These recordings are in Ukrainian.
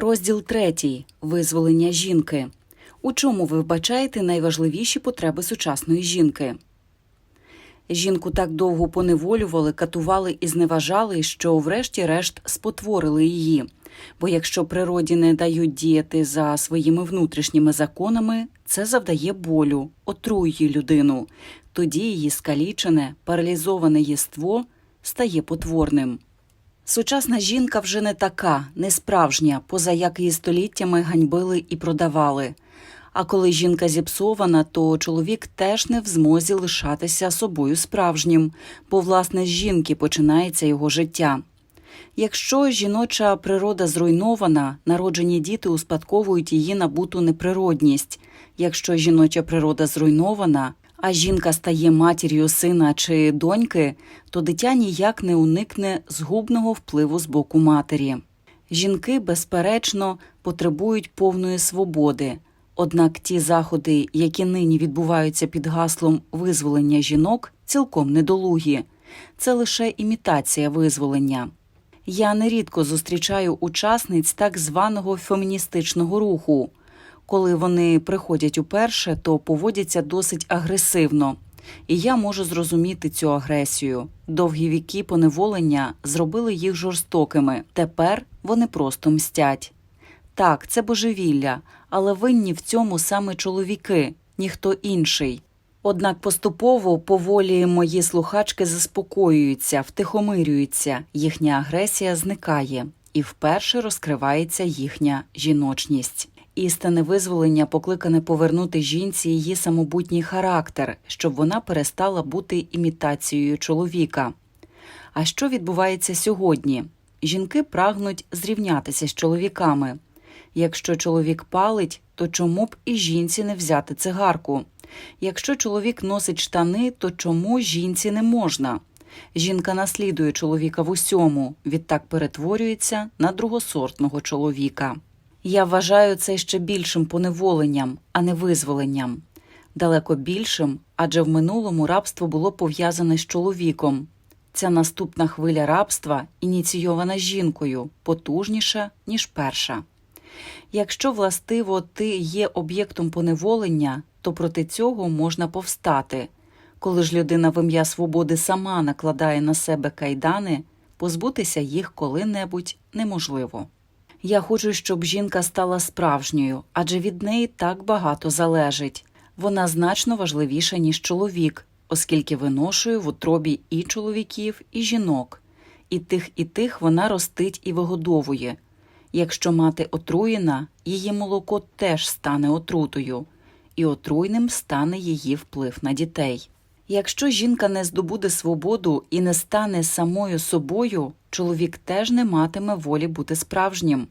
Розділ третій. Визволення жінки. У чому ви вбачаєте найважливіші потреби сучасної жінки? Жінку так довго поневолювали, катували і зневажали, що врешті-решт спотворили її. Бо якщо природі не дають діяти за своїми внутрішніми законами, це завдає болю, отруює людину. Тоді її скалічене, паралізоване єство стає потворним. Сучасна жінка вже не така, не справжня, поза як її століттями ганьбили і продавали. А коли жінка зіпсована, то чоловік теж не в змозі лишатися собою справжнім, бо власне з жінки починається його життя. Якщо жіноча природа зруйнована, народжені діти успадковують її набуту неприродність. Якщо жіноча природа зруйнована, а жінка стає матір'ю сина чи доньки, то дитя ніяк не уникне згубного впливу з боку матері. Жінки, безперечно, потребують повної свободи. Однак ті заходи, які нині відбуваються під гаслом визволення жінок, цілком недолугі. Це лише імітація визволення. Я нерідко зустрічаю учасниць так званого феміністичного руху. Коли вони приходять уперше, то поводяться досить агресивно, і я можу зрозуміти цю агресію. Довгі віки поневолення зробили їх жорстокими. Тепер вони просто мстять. Так, це божевілля, але винні в цьому саме чоловіки, ніхто інший. Однак поступово поволі мої слухачки заспокоюються, втихомирюються, їхня агресія зникає, і вперше розкривається їхня жіночність. Істинне визволення покликане повернути жінці її самобутній характер, щоб вона перестала бути імітацією чоловіка. А що відбувається сьогодні? Жінки прагнуть зрівнятися з чоловіками. Якщо чоловік палить, то чому б і жінці не взяти цигарку? Якщо чоловік носить штани, то чому жінці не можна? Жінка наслідує чоловіка в усьому, відтак перетворюється на другосортного чоловіка. Я вважаю це ще більшим поневоленням, а не визволенням. Далеко більшим, адже в минулому рабство було пов'язане з чоловіком. Ця наступна хвиля рабства ініційована жінкою, потужніша, ніж перша. Якщо властиво ти є об'єктом поневолення, то проти цього можна повстати. Коли ж людина в ім'я свободи сама накладає на себе кайдани, позбутися їх коли-небудь неможливо. Я хочу, щоб жінка стала справжньою, адже від неї так багато залежить. Вона значно важливіша, ніж чоловік, оскільки виношує в утробі і чоловіків, і жінок. І тих, і тих вона ростить і вигодовує. Якщо мати отруєна, її молоко теж стане отрутою, і отруйним стане її вплив на дітей. Якщо жінка не здобуде свободу і не стане самою собою, чоловік теж не матиме волі бути справжнім.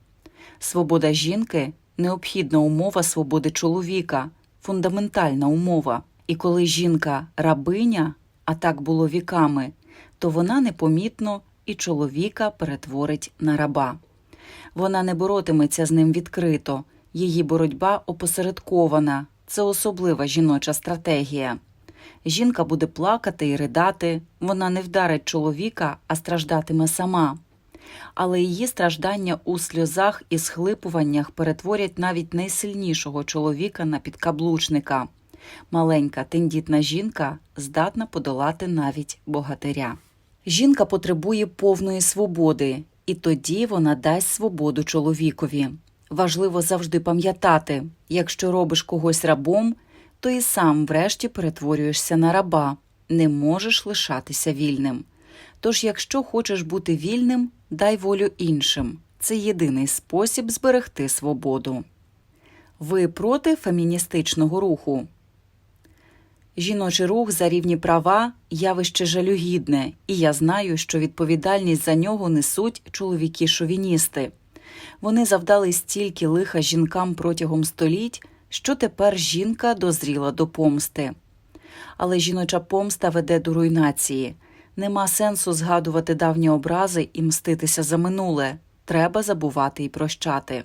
Свобода жінки необхідна умова свободи чоловіка, фундаментальна умова. І коли жінка рабиня, а так було віками, то вона непомітно і чоловіка перетворить на раба. Вона не боротиметься з ним відкрито, її боротьба опосередкована, це особлива жіноча стратегія. Жінка буде плакати і ридати, вона не вдарить чоловіка, а страждатиме сама. Але її страждання у сльозах і схлипуваннях перетворять навіть найсильнішого чоловіка на підкаблучника. Маленька тендітна жінка здатна подолати навіть богатиря. Жінка потребує повної свободи, і тоді вона дасть свободу чоловікові. Важливо завжди пам'ятати, якщо робиш когось рабом, то і сам врешті перетворюєшся на раба, не можеш лишатися вільним. Тож, якщо хочеш бути вільним, дай волю іншим. Це єдиний спосіб зберегти свободу. Ви проти феміністичного руху? Жіночий рух за рівні права явище жалюгідне, і я знаю, що відповідальність за нього несуть чоловіки-шовіністи. Вони завдали стільки лиха жінкам протягом століть, що тепер жінка дозріла до помсти. Але жіноча помста веде до руйнації. Нема сенсу згадувати давні образи і мститися за минуле. Треба забувати і прощати.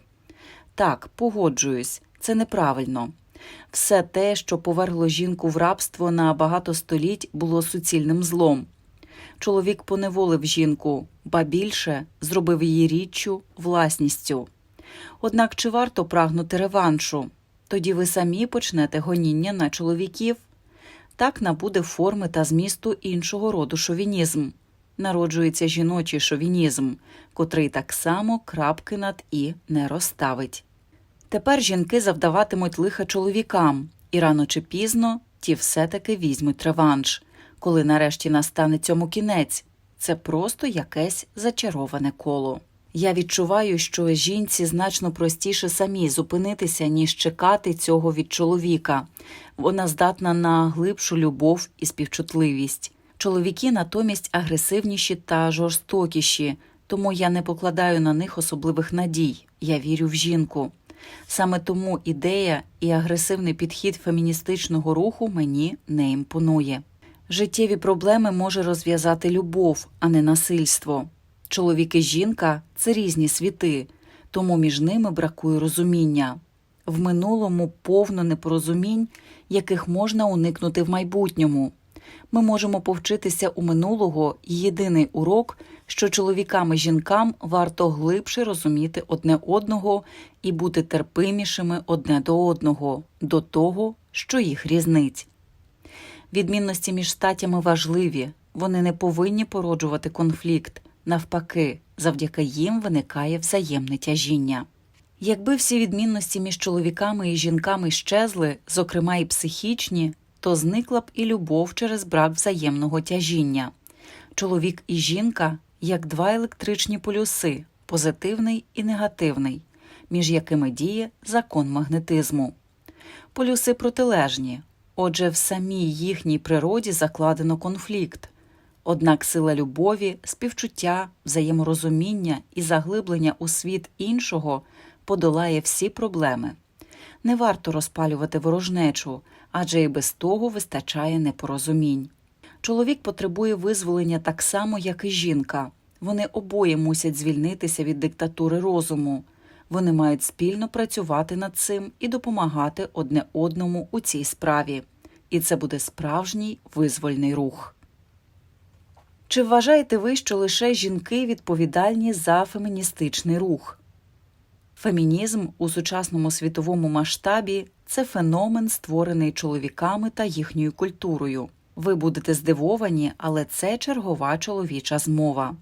Так, погоджуюсь, це неправильно. Все те, що повергло жінку в рабство на багато століть, було суцільним злом. Чоловік поневолив жінку, ба більше зробив її річчю, власністю. Однак чи варто прагнути реваншу? Тоді ви самі почнете гоніння на чоловіків. Так набуде форми та змісту іншого роду шовінізм. Народжується жіночий шовінізм, котрий так само крапки над і не розставить. Тепер жінки завдаватимуть лиха чоловікам, і рано чи пізно ті все-таки візьмуть реванш, коли нарешті настане цьому кінець. Це просто якесь зачароване коло. Я відчуваю, що жінці значно простіше самі зупинитися, ніж чекати цього від чоловіка. Вона здатна на глибшу любов і співчутливість. Чоловіки натомість агресивніші та жорстокіші, тому я не покладаю на них особливих надій. Я вірю в жінку. Саме тому ідея і агресивний підхід феміністичного руху мені не імпонує. Життєві проблеми може розв'язати любов, а не насильство. Чоловік і жінка це різні світи, тому між ними бракує розуміння. В минулому повно непорозумінь, яких можна уникнути в майбутньому. Ми можемо повчитися у минулого і єдиний урок, що чоловікам і жінкам варто глибше розуміти одне одного і бути терпимішими одне до одного, до того, що їх різнить. Відмінності між статтями важливі, вони не повинні породжувати конфлікт. Навпаки, завдяки їм виникає взаємне тяжіння. Якби всі відмінності між чоловіками і жінками щезли, зокрема і психічні, то зникла б і любов через брак взаємного тяжіння. Чоловік і жінка як два електричні полюси позитивний і негативний, між якими діє закон магнетизму. Полюси протилежні, отже, в самій їхній природі закладено конфлікт. Однак сила любові, співчуття, взаєморозуміння і заглиблення у світ іншого подолає всі проблеми. Не варто розпалювати ворожнечу, адже і без того вистачає непорозумінь. Чоловік потребує визволення так само, як і жінка. Вони обоє мусять звільнитися від диктатури розуму. Вони мають спільно працювати над цим і допомагати одне одному у цій справі. І це буде справжній визвольний рух. Чи вважаєте ви, що лише жінки відповідальні за феміністичний рух? Фемінізм у сучасному світовому масштабі це феномен, створений чоловіками та їхньою культурою. Ви будете здивовані, але це чергова чоловіча змова.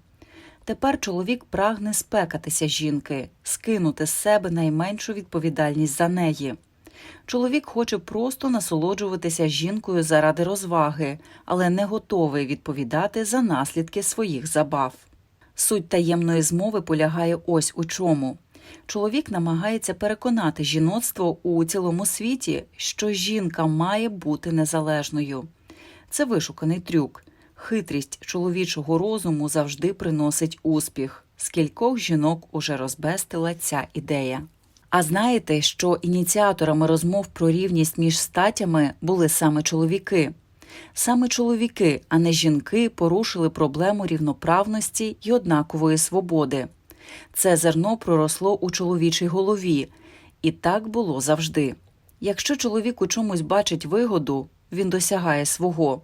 Тепер чоловік прагне спекатися жінки, скинути з себе найменшу відповідальність за неї. Чоловік хоче просто насолоджуватися жінкою заради розваги, але не готовий відповідати за наслідки своїх забав. Суть таємної змови полягає ось у чому. Чоловік намагається переконати жіноцтво у цілому світі, що жінка має бути незалежною. Це вишуканий трюк. Хитрість чоловічого розуму завжди приносить успіх. Скількох жінок уже розбестила ця ідея. А знаєте, що ініціаторами розмов про рівність між статями були саме чоловіки. Саме чоловіки, а не жінки, порушили проблему рівноправності й однакової свободи. Це зерно проросло у чоловічій голові, і так було завжди. Якщо чоловік у чомусь бачить вигоду, він досягає свого.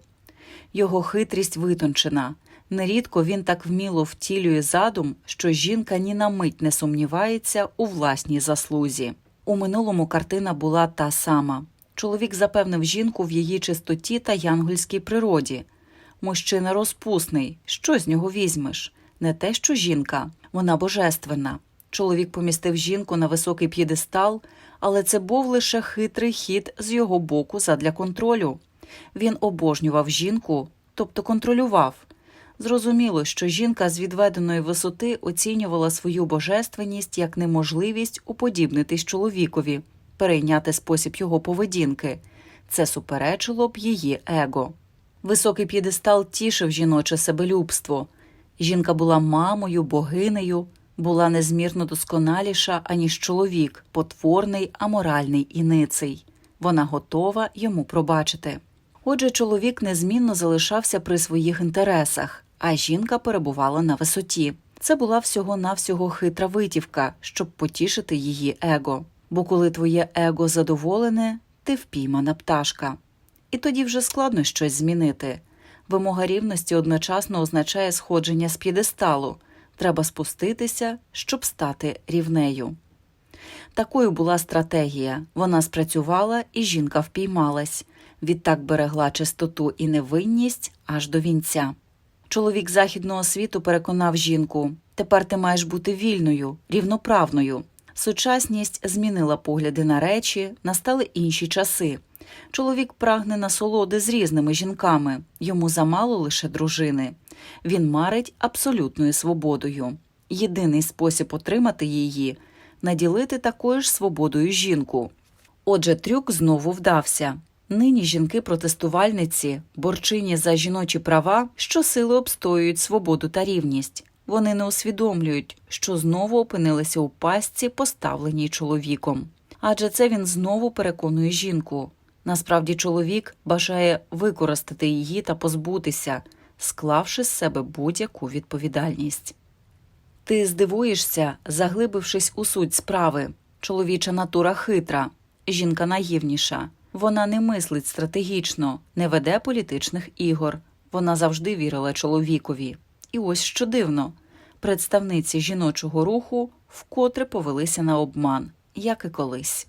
Його хитрість витончена. Нерідко він так вміло втілює задум, що жінка ні на мить не сумнівається у власній заслузі. У минулому картина була та сама. Чоловік запевнив жінку в її чистоті та янгольській природі. Мужчина розпусний, що з нього візьмеш? Не те, що жінка, вона божественна. Чоловік помістив жінку на високий п'єдестал, але це був лише хитрий хід з його боку задля контролю. Він обожнював жінку, тобто контролював. Зрозуміло, що жінка з відведеної висоти оцінювала свою божественність як неможливість уподібнитись чоловікові, перейняти спосіб його поведінки. Це суперечило б її его. Високий п'єдестал тішив жіноче себелюбство. Жінка була мамою, богинею, була незмірно досконаліша, аніж чоловік, потворний, аморальний і ниций. Вона готова йому пробачити. Отже, чоловік незмінно залишався при своїх інтересах, а жінка перебувала на висоті. Це була всього-навсього хитра витівка, щоб потішити її его. Бо коли твоє его задоволене, ти впіймана пташка. І тоді вже складно щось змінити. Вимога рівності одночасно означає сходження з п'єдесталу. Треба спуститися, щоб стати рівнею. Такою була стратегія. Вона спрацювала, і жінка впіймалась. Відтак берегла чистоту і невинність аж до вінця. Чоловік західного світу переконав жінку: тепер ти маєш бути вільною, рівноправною. Сучасність змінила погляди на речі, настали інші часи. Чоловік прагне насолоди з різними жінками, йому замало лише дружини. Він марить абсолютною свободою. Єдиний спосіб отримати її наділити такою ж свободою жінку. Отже, трюк знову вдався. Нині жінки-протестувальниці, борчині за жіночі права, щосили обстоюють свободу та рівність. Вони не усвідомлюють, що знову опинилися у пастці, поставленій чоловіком. Адже це він знову переконує жінку. Насправді, чоловік бажає використати її та позбутися, склавши з себе будь-яку відповідальність. Ти здивуєшся, заглибившись у суть справи. Чоловіча натура хитра, жінка наївніша. Вона не мислить стратегічно, не веде політичних ігор. Вона завжди вірила чоловікові. І ось що дивно: представниці жіночого руху вкотре повелися на обман, як і колись.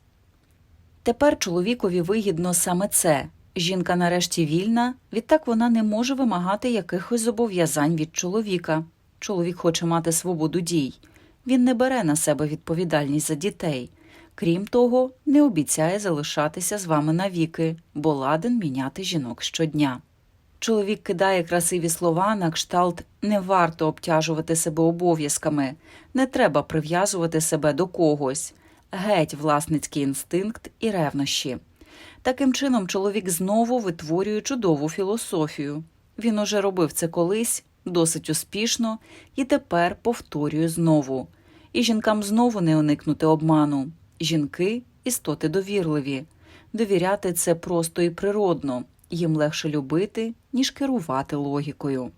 Тепер чоловікові вигідно саме це. Жінка нарешті вільна, відтак вона не може вимагати якихось зобов'язань від чоловіка. Чоловік хоче мати свободу дій. Він не бере на себе відповідальність за дітей. Крім того, не обіцяє залишатися з вами навіки, бо ладен міняти жінок щодня. Чоловік кидає красиві слова на кшталт не варто обтяжувати себе обов'язками, не треба прив'язувати себе до когось, геть власницький інстинкт і ревнощі. Таким чином, чоловік знову витворює чудову філософію. Він уже робив це колись досить успішно і тепер повторює знову. І жінкам знову не уникнути обману. Жінки істоти довірливі. Довіряти це просто і природно, їм легше любити, ніж керувати логікою.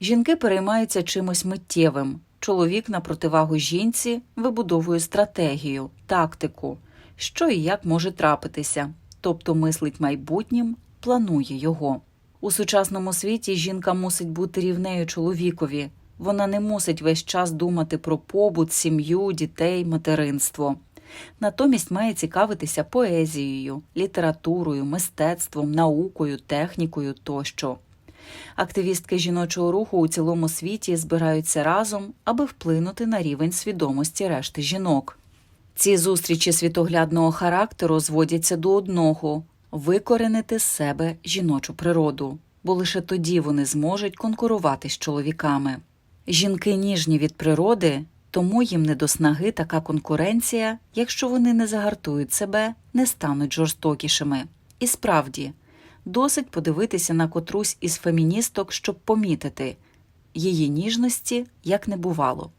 Жінки переймаються чимось миттєвим. Чоловік на противагу жінці вибудовує стратегію, тактику, що і як може трапитися, тобто мислить майбутнім, планує його. У сучасному світі жінка мусить бути рівнею чоловікові. Вона не мусить весь час думати про побут, сім'ю, дітей, материнство. Натомість має цікавитися поезією, літературою, мистецтвом, наукою, технікою тощо. Активістки жіночого руху у цілому світі збираються разом, аби вплинути на рівень свідомості решти жінок. Ці зустрічі світоглядного характеру зводяться до одного викоренити з себе жіночу природу, бо лише тоді вони зможуть конкурувати з чоловіками. Жінки ніжні від природи, тому їм не до снаги така конкуренція, якщо вони не загартують себе, не стануть жорстокішими. І справді, досить подивитися на котрусь із феміністок, щоб помітити її ніжності як не бувало.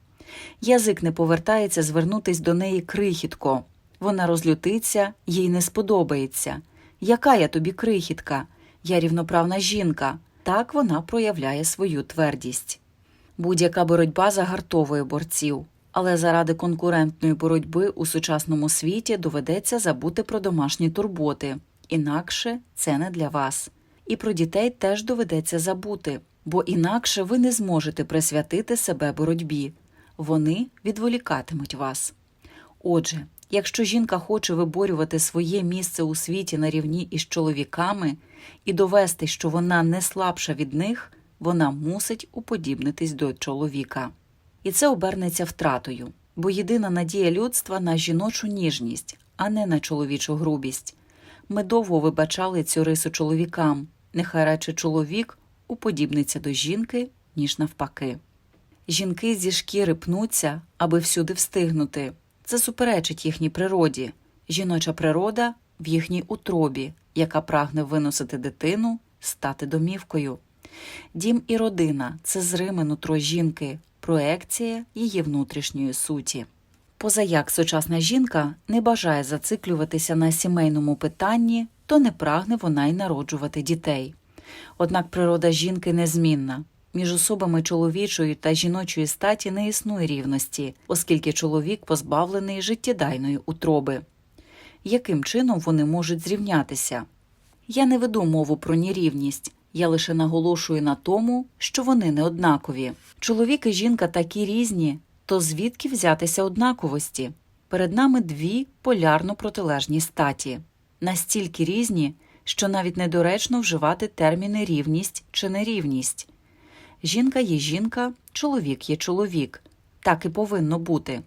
Язик не повертається звернутись до неї крихітко. Вона розлютиться, їй не сподобається. Яка я тобі крихітка? Я рівноправна жінка. Так вона проявляє свою твердість. Будь-яка боротьба загартовує борців, але заради конкурентної боротьби у сучасному світі доведеться забути про домашні турботи, інакше це не для вас. І про дітей теж доведеться забути, бо інакше ви не зможете присвятити себе боротьбі, вони відволікатимуть вас. Отже, якщо жінка хоче виборювати своє місце у світі на рівні із чоловіками і довести, що вона не слабша від них вона мусить уподібнитись до чоловіка. І це обернеться втратою, бо єдина надія людства на жіночу ніжність, а не на чоловічу грубість. Ми довго вибачали цю рису чоловікам, нехай радше чоловік уподібниться до жінки, ніж навпаки. Жінки зі шкіри пнуться, аби всюди встигнути. Це суперечить їхній природі, жіноча природа в їхній утробі, яка прагне виносити дитину, стати домівкою. Дім і родина це зриме нутро жінки, проекція її внутрішньої суті. Позаяк сучасна жінка не бажає зациклюватися на сімейному питанні, то не прагне вона й народжувати дітей. Однак природа жінки незмінна. Між особами чоловічої та жіночої статі не існує рівності, оскільки чоловік позбавлений життєдайної утроби. Яким чином вони можуть зрівнятися? Я не веду мову про нерівність, я лише наголошую на тому, що вони не однакові. Чоловік і жінка такі різні, то звідки взятися однаковості? Перед нами дві полярно протилежні статі, настільки різні, що навіть недоречно вживати терміни рівність чи нерівність. Жінка є жінка, чоловік є чоловік. Так і повинно бути.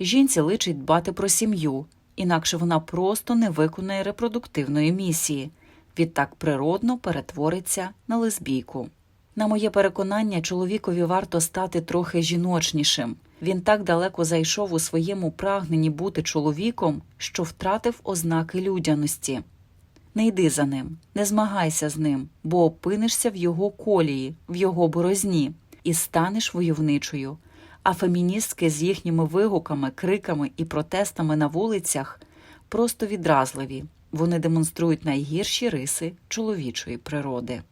Жінці личить дбати про сім'ю, інакше вона просто не виконає репродуктивної місії, відтак природно перетвориться на лесбійку. На моє переконання, чоловікові варто стати трохи жіночнішим. Він так далеко зайшов у своєму прагненні бути чоловіком, що втратив ознаки людяності. Не йди за ним, не змагайся з ним, бо опинишся в його колії, в його борозні, і станеш войовничою. А феміністки з їхніми вигуками, криками і протестами на вулицях просто відразливі. Вони демонструють найгірші риси чоловічої природи.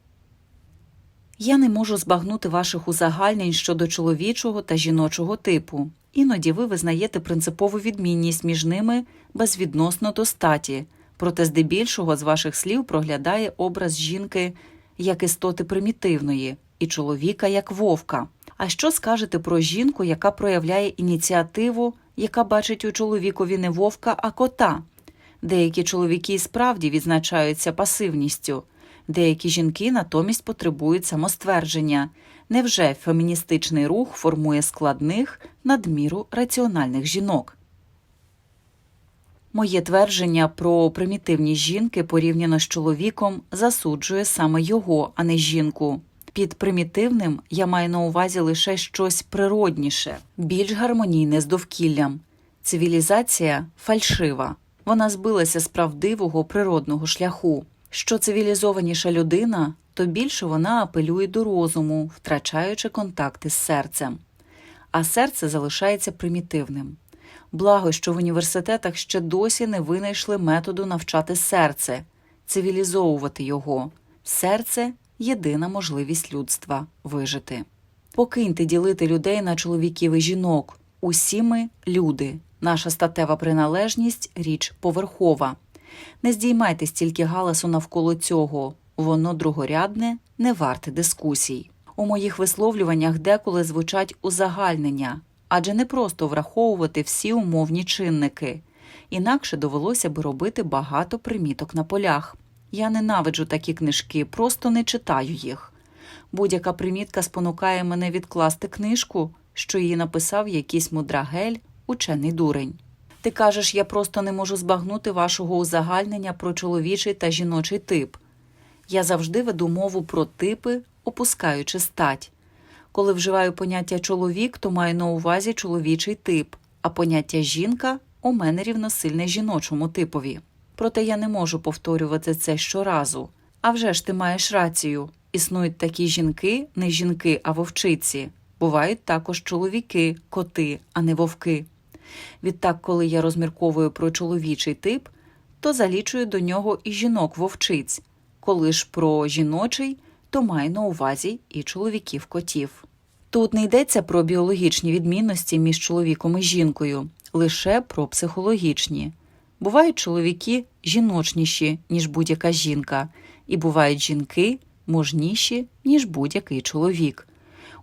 Я не можу збагнути ваших узагальнень щодо чоловічого та жіночого типу. Іноді ви визнаєте принципову відмінність між ними безвідносно до статі, проте здебільшого з ваших слів проглядає образ жінки як істоти примітивної і чоловіка як вовка. А що скажете про жінку, яка проявляє ініціативу, яка бачить у чоловікові не вовка, а кота? Деякі чоловіки справді відзначаються пасивністю, деякі жінки натомість потребують самоствердження. Невже феміністичний рух формує складних, надміру раціональних жінок? Моє твердження про примітивність жінки порівняно з чоловіком засуджує саме його, а не жінку. Під примітивним я маю на увазі лише щось природніше, більш гармонійне з довкіллям. Цивілізація фальшива, вона збилася з правдивого природного шляху. Що цивілізованіша людина, то більше вона апелює до розуму, втрачаючи контакти з серцем. А серце залишається примітивним. Благо, що в університетах ще досі не винайшли методу навчати серце, цивілізовувати його. Серце єдина можливість людства вижити. Покиньте ділити людей на чоловіків і жінок. Усі ми люди. Наша статева приналежність річ поверхова. Не здіймайте стільки галасу навколо цього, воно другорядне, не варте дискусій. У моїх висловлюваннях деколи звучать узагальнення, адже не просто враховувати всі умовні чинники, інакше довелося би робити багато приміток на полях. Я ненавиджу такі книжки, просто не читаю їх. Будь-яка примітка спонукає мене відкласти книжку, що її написав якийсь мудрагель, учений дурень. Ти кажеш, я просто не можу збагнути вашого узагальнення про чоловічий та жіночий тип. Я завжди веду мову про типи, опускаючи стать. Коли вживаю поняття чоловік, то маю на увазі чоловічий тип, а поняття жінка у мене рівносильне жіночому типові. Проте я не можу повторювати це щоразу. А вже ж ти маєш рацію. Існують такі жінки, не жінки, а вовчиці. Бувають також чоловіки, коти, а не вовки. Відтак, коли я розмірковую про чоловічий тип, то залічую до нього і жінок вовчиць. Коли ж про жіночий, то маю на увазі і чоловіків котів. Тут не йдеться про біологічні відмінності між чоловіком і жінкою, лише про психологічні. Бувають чоловіки жіночніші, ніж будь-яка жінка, і бувають жінки мужніші, ніж будь-який чоловік.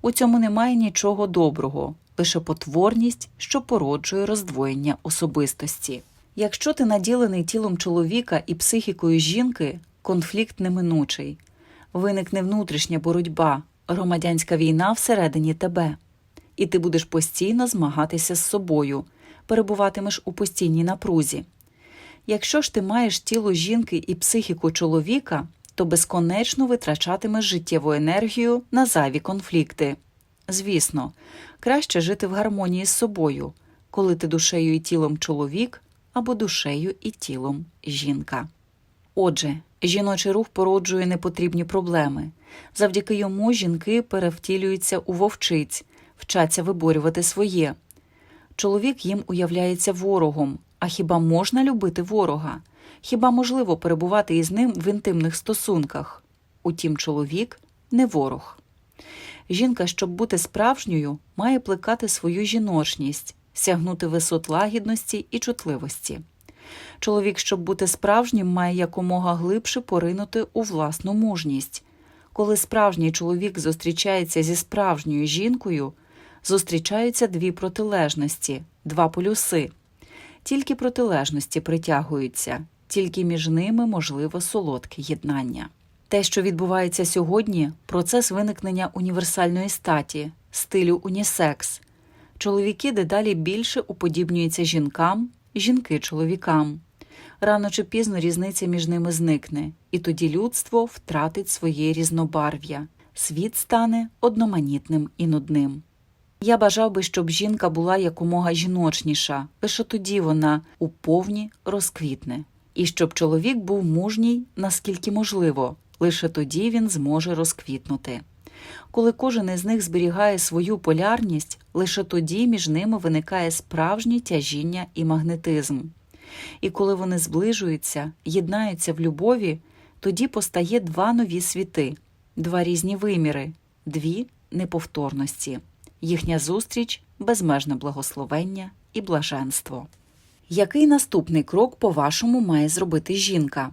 У цьому немає нічого доброго, лише потворність, що породжує роздвоєння особистості. Якщо ти наділений тілом чоловіка і психікою жінки, конфлікт неминучий, виникне внутрішня боротьба, громадянська війна всередині тебе, і ти будеш постійно змагатися з собою, перебуватимеш у постійній напрузі. Якщо ж ти маєш тіло жінки і психіку чоловіка, то безконечно витрачатимеш життєву енергію на зайві конфлікти. Звісно, краще жити в гармонії з собою, коли ти душею і тілом чоловік або душею і тілом жінка. Отже, жіночий рух породжує непотрібні проблеми. Завдяки йому жінки перевтілюються у вовчиць, вчаться виборювати своє. Чоловік їм уявляється ворогом. А хіба можна любити ворога? Хіба можливо перебувати із ним в інтимних стосунках? Утім, чоловік не ворог. Жінка, щоб бути справжньою, має плекати свою жіночність, сягнути висот лагідності і чутливості. Чоловік, щоб бути справжнім, має якомога глибше поринути у власну мужність. Коли справжній чоловік зустрічається зі справжньою жінкою, зустрічаються дві протилежності, два полюси. Тільки протилежності притягуються, тільки між ними можливо солодке єднання. Те, що відбувається сьогодні, процес виникнення універсальної статі, стилю унісекс. Чоловіки дедалі більше уподібнюються жінкам, жінки чоловікам. Рано чи пізно різниця між ними зникне, і тоді людство втратить своє різнобарв'я, світ стане одноманітним і нудним. Я бажав би, щоб жінка була якомога жіночніша, лише тоді вона уповні розквітне, і щоб чоловік був мужній, наскільки можливо, лише тоді він зможе розквітнути. Коли кожен із них зберігає свою полярність, лише тоді між ними виникає справжнє тяжіння і магнетизм. І коли вони зближуються, єднаються в любові, тоді постає два нові світи, два різні виміри, дві неповторності. Їхня зустріч безмежне благословення і блаженство. Який наступний крок, по-вашому, має зробити жінка?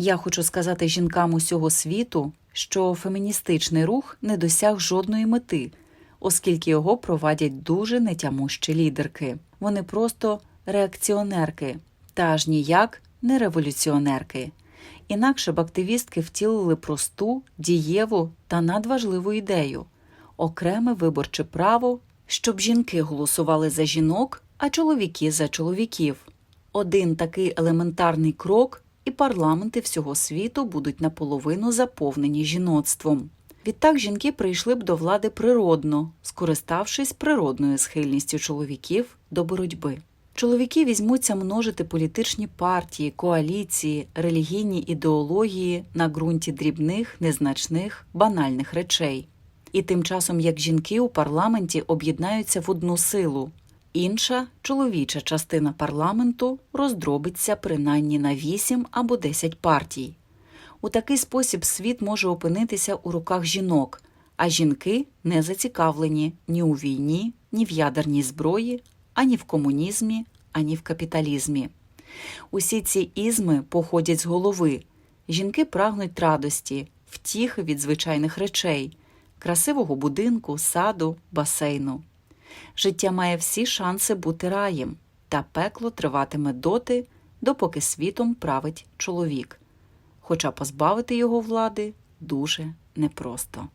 Я хочу сказати жінкам усього світу, що феміністичний рух не досяг жодної мети, оскільки його провадять дуже нетямущі лідерки. Вони просто реакціонерки, та аж ніяк не революціонерки. Інакше б активістки втілили просту, дієву та надважливу ідею окреме виборче право, щоб жінки голосували за жінок, а чоловіки за чоловіків. Один такий елементарний крок, і парламенти всього світу будуть наполовину заповнені жіноцтвом. Відтак жінки прийшли б до влади природно, скориставшись природною схильністю чоловіків до боротьби. Чоловіки візьмуться множити політичні партії, коаліції, релігійні ідеології на ґрунті дрібних, незначних, банальних речей. І тим часом як жінки у парламенті об'єднаються в одну силу, інша чоловіча частина парламенту роздробиться принаймні на 8 або 10 партій. У такий спосіб світ може опинитися у руках жінок, а жінки не зацікавлені ні у війні, ні в ядерній зброї, ані в комунізмі, ані в капіталізмі. Усі ці ізми походять з голови. Жінки прагнуть радості, втіхи від звичайних речей, красивого будинку, саду, басейну. Життя має всі шанси бути раєм, та пекло триватиме доти, допоки світом править чоловік. Хоча позбавити його влади дуже непросто.